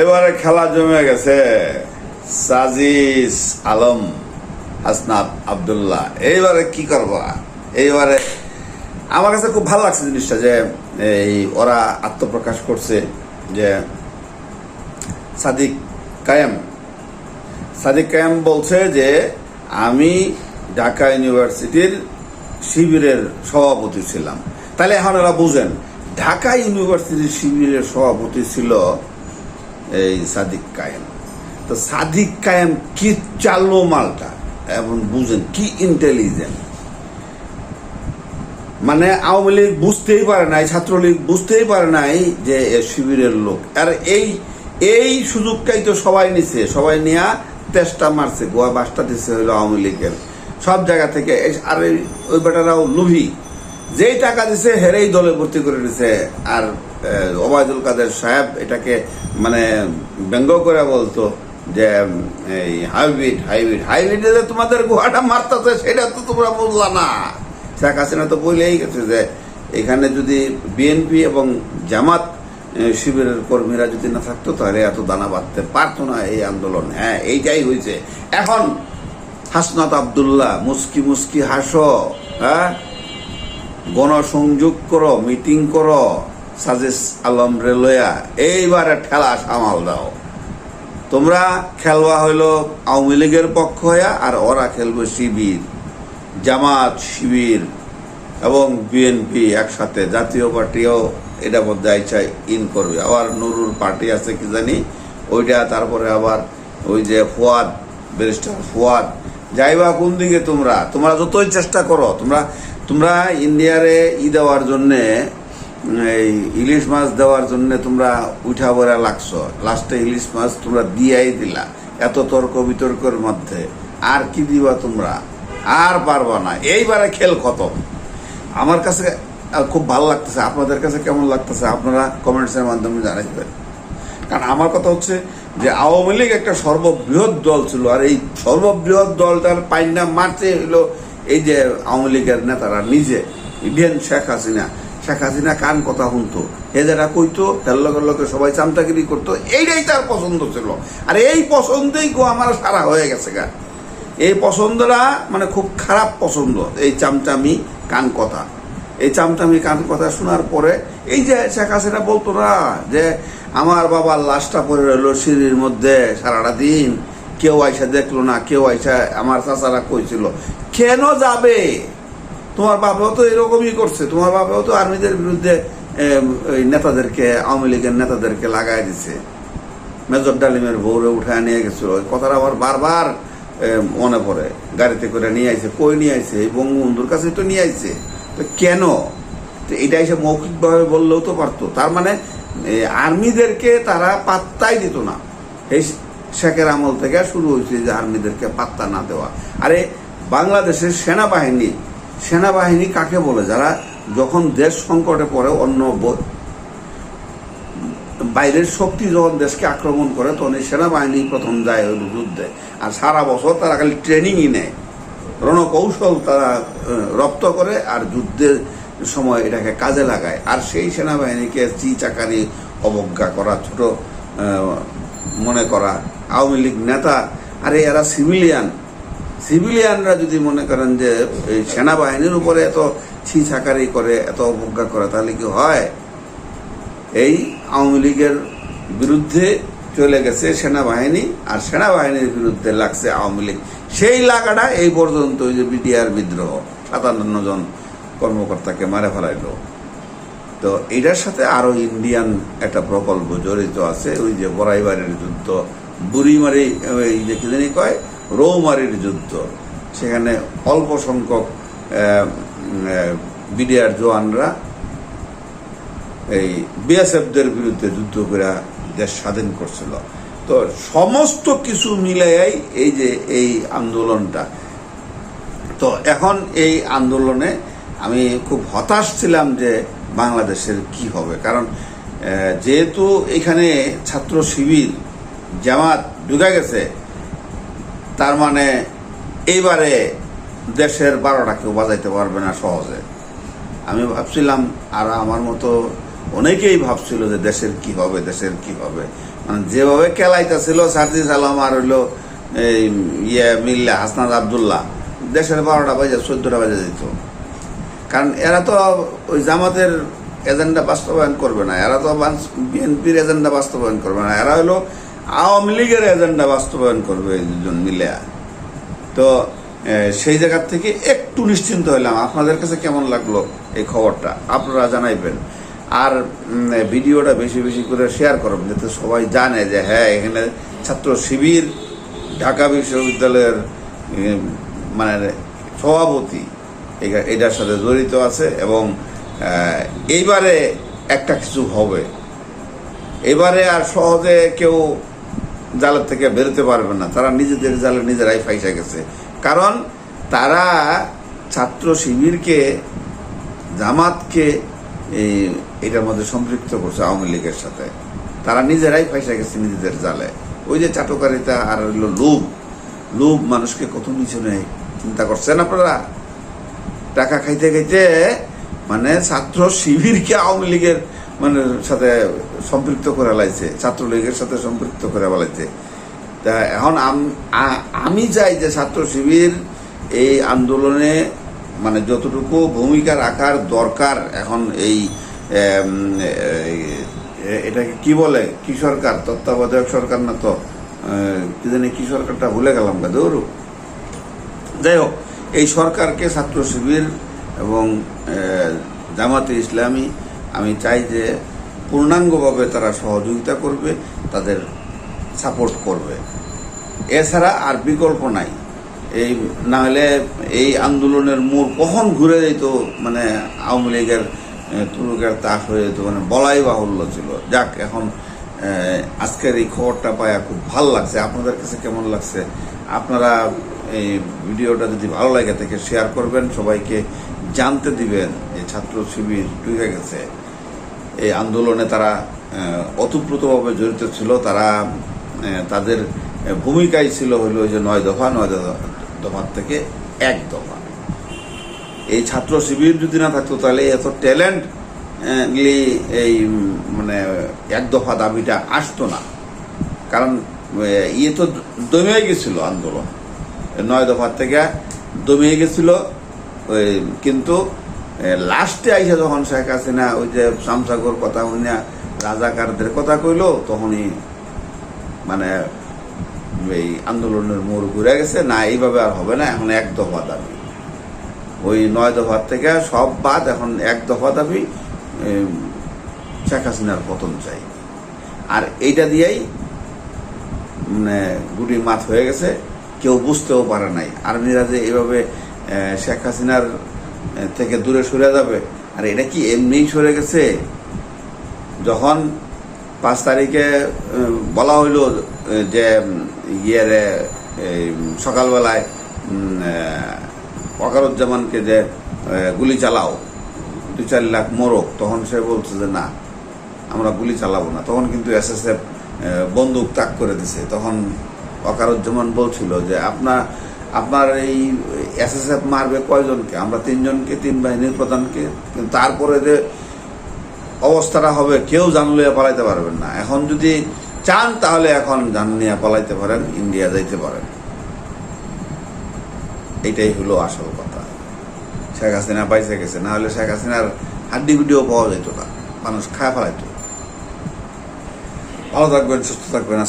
এবারে খেলা জমে গেছে। সাজিস আলম হাসনাত আব্দুল্লাহ। এইবারে কি করবা? এইবারে আমার কাছে খুব ভালো লাগছে জিনিসটা যে, এই ওরা আত্মপ্রকাশ করছে যে, সাদিক কায়েম। সাদিক কায়েম বলছে যে, আমি ঢাকা ইউনিভার্সিটির শিবিরের সভাপতি ছিলাম। তাহলে এখন ওরা বুঝেন, ঢাকা ইউনিভার্সিটির শিবিরের সভাপতি ছিল এই সাদিক কায়েম। তো সাদিক কায়েম কি চালো মালটা? এখন বুঝেন কি ইন্টেলিজেন্ট মানে আওয়ামী লীগ বুঝতেই পারে নাই, ছাত্রলীগ বুঝতেই পারে নাই যে শিবিরের লোক। আর এই এই সুযোগটাই তো সবাই নিছে। সবাই নিয়ে তেষ্টা মারছে, গোয়া বাসটা দিছে হইল আওয়ামী লীগের। সব জায়গা থেকে আর ওই বেটারাও লুভি। যেই টাকা দিছে হেরেই দলে ভর্তি করে দিছে। আর ওবায়দুল কাদের সাহেব এটাকে মানে ব্যঙ্গ করে বলতো যে এই হাইব্রিড হাইব্রিড, হাইব্রিডে যে তোমাদের গুহাটা মারতেছে, সেটা তো তোমরা বুঝলা না। শেখ হাসিনা তো বলেই গেছে যে, এখানে যদি বিএনপি এবং জামাত শিবিরের কর্মীরা যদি না থাকতো, তাহলে এত দানা বাঁধতে পারতো না এই আন্দোলন। হ্যাঁ এইটাই হয়েছে। এখন হাসনাত আবদুল্লাহ, মুস্কি মুস্কি হাসো হ্যাঁ? গণসংযোগ করো, মিটিং করো সাজেস আলম রেলয়া এইবারে ঠেলা সামাল দাও। তোমরা খেলবা হইল আওয়ামী লীগের পক্ষ হইয়া আর ওরা খেলবে শিবির, জামাত শিবির এবং বিএনপি একসাথে। জাতীয় পার্টিও এটা মধ্যে আইসা ইন করবে। আবার নুরুর পার্টি আছে কি জানি, ওইটা তারপরে আবার ওই যে ফুয়াদ, ব্যারিস্টার ফুয়াদ। যাইবা কোন দিকে তোমরা? তোমরা যতই চেষ্টা করো, তোমরা তোমরা ইন্ডিয়ারে ই দেওয়ার জন্যে এই ইলিশ মাছ দেওয়ার জন্য তোমরা উঠা বড়া লাগছো। লাস্টে ইলিশ মাছ তোমরা দিয়াই দিলা, এত তর্ক বিতর্কের মধ্যে। আর কি দিবা তোমরা? আর পারবা না। এইবারে খেল কত আমার কাছে খুব ভালো লাগতেছে। আপনাদের কাছে কেমন লাগতেছে? আপনারা কমেন্টসের মাধ্যমে জানাইবেন। কারণ আমার কথা হচ্ছে যে, আওয়ামী লীগ একটা সর্ববৃহৎ দল ছিল, আর এই সর্ববৃহৎ দলটার পাইনা মারতে হলো এই যে আওয়ামী লীগের নেতারা, নিজে ইন্ডিয়ান শেখ হাসিনা। শেখ হাসিনা কান কথা শুনতো। এ যারা কইতো হের লগে সবাই চামচাগিরি করতো। এইটাই তার পছন্দ ছিল। আর এই পছন্দেই গো আমার সারা হয়ে গেছে গা। এই পছন্দটা মানে খুব খারাপ পছন্দ, এই চামচামি কান কথা। এই চামচামি কান কথা শোনার পরে এই যে শেখ হাসিনা বলতো না যে, আমার বাবার লাশটা পরে রইল সিঁড়ির মধ্যে সারাটা দিন। কেউ আইসা দেখল না, কেউ আইসা আমার চাচারা কইছিল, কেন যাবে? তোমার বাবাও তো এরকমই করছে। তোমার বাবাও তো আর্মিদের বিরুদ্ধে ওই নেতাদেরকে, আওয়ামী লীগের নেতাদেরকে লাগাই দিছে। মেজর ডালিমের ভৌরে উঠায় নিয়ে গেছিল। ওই কথাটা আবার বারবার মনে পড়ে। গাড়িতে করে নিয়ে আইছে, কই নিয়ে আইছে? এই বঙ্গবন্ধুর কাছে তো নিয়ে আইছে। তো কেন? এটা এসে মৌখিকভাবে বললেও তো পারতো। তার মানে আর্মিদেরকে তারা পাত্তাই দিত না। এই শেখের আমল থেকে শুরু হয়েছে যে আর্মিদেরকে পাত্তা না দেওয়া। আরে, বাংলাদেশের সেনাবাহিনী সেনাবাহিনী কাকে বলে? যারা যখন দেশ সংকটে পড়ে, অন্য বাইরের শক্তি যখন দেশকে আক্রমণ করে তখন এই সেনাবাহিনী প্রথম যায় ওই যুদ্ধে। আর সারা বছর তারা খালি ট্রেনিংই নেয়। রণকৌশল তারা রপ্ত করে আর যুদ্ধের সময় এটাকে কাজে লাগায়। আর সেই সেনাবাহিনীকে চি চাকারি অবজ্ঞা করা, ছোট মনে করা, আওয়ামী লীগ নেতা, আরে এরা সিভিলিয়ান সিভিলিয়ানরা যদি মনে করেন যে এই সেনাবাহিনীর উপরে এত ছি চাকারি করে, এত অবজ্ঞা করে, তাহলে কি হয়? এই আওয়ামী লীগের বিরুদ্ধে চলে গেছে সেনাবাহিনী আর সেনাবাহিনীর বিরুদ্ধে লাগছে আওয়ামী লীগ। সেই লাগাটা এই পর্যন্ত ওই যে বিডিআর বিদ্রোহ, সাতান্ন জন কর্মকর্তাকে মারে ফেলাইলো। তো এটার সাথে আরও ইন্ডিয়ান একটা প্রকল্প জড়িত আছে, ওই যে বড়াইবাড়ির যুদ্ধ, বুড়িমারি এই যে কি জানি কয়? রৌমারির যুদ্ধ, সেখানে অল্প সংখ্যক বিডিআর জওয়ানরা এই বিএসএফদের বিরুদ্ধে যুদ্ধ করে দেশ স্বাধীন করছিল। তো সমস্ত কিছু মিলাই এই যে এই আন্দোলনটা। তো এখন এই আন্দোলনে আমি খুব হতাশ ছিলাম যে বাংলাদেশের কি হবে। কারণ যেহেতু এখানে ছাত্র শিবির, জামাত ঢুকে গেছে তার মানে এইবারে দেশের বারোটা কেউ বাজাইতে পারবে না সহজে। আমি ভাবছিলাম, আর আমার মতো অনেকেই ভাবছিল যে দেশের কি হবে, দেশের কি হবে। মানে যেভাবে খেলাইতেছিল, সার্জিস আলম আর হইল এই ইয়ে মিল্লা হাসনাদ আবদুল্লাহ, দেশের বারোটা বাজে, চোদ্দটা বাজে যেত। কারণ এরা তো ওই জামাতের এজেন্ডা বাস্তবায়ন করবে না, এরা তো বিএনপির এজেন্ডা বাস্তবায়ন করবে না। এরা হলো আওয়ামী লীগের এজেন্ডা বাস্তবায়ন করবে দুজন মিলে। তো সেই জায়গার থেকে একটু নিশ্চিন্ত হলাম আপনাদের কাছে কেমন লাগল এই খবরটা? আপনারা জানাইবেন। আর ভিডিওটা বেশি বেশি করে শেয়ার করবেন, যাতে সবাই জানে যে হ্যাঁ এখানে ছাত্র শিবির, ঢাকা বিশ্ববিদ্যালয়ের মানে সভাপতি এটার সাথে জড়িত আছে এবং এইবারে একটা কিছু হবে। এবারে আর সহজে কেউ জালের থেকে বেরোতে পারবে না। তারা নিজেদের জালে নিজেরাই ফাইসা গেছে। কারণ তারা ছাত্র শিবিরকে, জামাতকে এটার মধ্যে সম্পৃক্ত করছে আওয়ামী লীগের সাথে। তারা নিজেরাই ফাইসা গেছে নিজেদের জালে। ওই যে চাটকারিতা আর হইল লোভ লোভ মানুষকে কত নিচে নেয় চিন্তা করছেন আপনারা? টাকা খাইতে খাইতে মানে ছাত্র শিবিরকে আওয়ামী লীগের মানে সাথে সম্পৃক্ত করে লাইছে, ছাত্রলীগের সাথে সম্পৃক্ত করে বলাইছে তা এখন আমি চাই যে ছাত্র শিবির এই আন্দোলনে মানে যতটুকু ভূমিকা রাখার দরকার এখন এই এটাকে কি বলে? কি সরকার? তত্ত্বাবধায়ক সরকার না তো? কি জানি কি সরকারটা ভুলে গেলাম গা যাই হোক, এই সরকারকে ছাত্র শিবির এবং জামাতে ইসলামী আমি চাই যে পূর্ণাঙ্গভাবে তারা সহযোগিতা করবে, তাদের সাপোর্ট করবে। এছাড়া আর বিকল্প নাই। এই না হলে এই আন্দোলনের মূল কখন ঘুরে যেত মানে আওয়ামী লীগের তুরুকের তাস হয়ে যেত মানে বলাই বাহুল্য ছিল। যাক, এখন আজকের এই খবরটা পায়া খুব ভালো লাগছে। আপনাদের কাছে কেমন লাগছে? আপনারা এই ভিডিওটা যদি ভালো লাগে থেকে শেয়ার করবেন। সবাইকে জানতে দিবেন যে ছাত্র শিবির ঢুকে গেছে। এই আন্দোলনে তারা আহ, ওতপ্রোতভাবে জড়িত ছিল। তারা তাদের ভূমিকাই ছিল ওই যে নয় দফা নয় দফা- দফার থেকে এক দফা। এই ছাত্র শিবির যদি না থাকতো তাহলে এত ট্যালেন্ট এই মানে এক দফা দাবিটা আসতো না। কারণ ইয়ে তো দমিয়ে গেছিল আন্দোলন। নয় দফার থেকে দমিয়ে গেছিল কিন্তু লাস্টে আইসা যখন শেখ হাসিনা ওই যে শামসাগর কথা শুনিয়া রাজাকারদের কথা কইল তখনই মানে এই আন্দোলনের মোড় ঘুরে গেছে। না এইভাবে আর হবে না এখন এক দফা দাবি। ওই নয় দফার থেকে সব বাদ এখন এক দফা দাবি শেখ হাসিনার পতন চাই। আর এইটা দিয়েই মানে গুটি মাত হয়ে গেছে। কেউ বুঝতেও পারে নাই। আর্মিরা যে আহ, শেখ হাসিনার থেকে দূরে সরে যাবে। আর এটা কি এমনিই সরে গেছে? যখন পাঁচ তারিখে বলা হইল যে ইয়ের সকালবেলায় ওয়াকারুজ্জামানকে যে গুলি চালাও দুই চার লাখ মোরক তখন সে বলছে যে না, আমরা গুলি চালাবো না। তখন কিন্তু এসএসএফ বন্দুক তাক করে দিছে। তখন অকারুজ্জামান বলছিল যে, আপনার আপনার এই এসএসএফ মারবে কয়জনকে? আমরা তিনজনকে, তিন বাহিনীর প্রধানকে, কিন্তু তারপরে যে অবস্থাটা হবে, কেউ জান লইয়া পালাইতে পারবেন না। এখন যদি চান, তাহলে এখন জান নিয়ে পালাইতে পারেন, ইন্ডিয়া যাইতে পারেন। এইটাই হলো আসল কথা। শেখ হাসিনা পাইসে গেছে, না হলে শেখ হাসিনার হাড্ডি ভিডিও পাওয়া যেত না, মানুষ খায় ফেলাইতো। ভালো থাকবেন, সুস্থ থাকবেন